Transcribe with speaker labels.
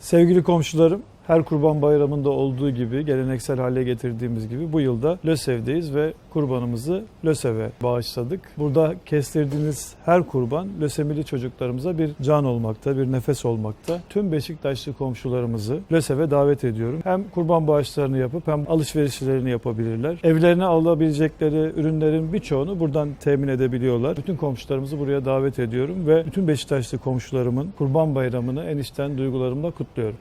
Speaker 1: Sevgili komşularım, her kurban bayramında olduğu gibi, geleneksel hale getirdiğimiz gibi bu yılda LÖSEV'deyiz ve kurbanımızı LÖSEV'e bağışladık. Burada kestirdiğiniz her kurban lösemili çocuklarımıza bir can olmakta, bir nefes olmakta. Tüm Beşiktaşlı komşularımızı LÖSEV'e davet ediyorum. Hem kurban bağışlarını yapıp hem alışverişlerini yapabilirler. Evlerine alabilecekleri ürünlerin birçoğunu buradan temin edebiliyorlar. Bütün komşularımızı buraya davet ediyorum ve bütün Beşiktaşlı komşularımın kurban bayramını en içten duygularımla kutluyorum.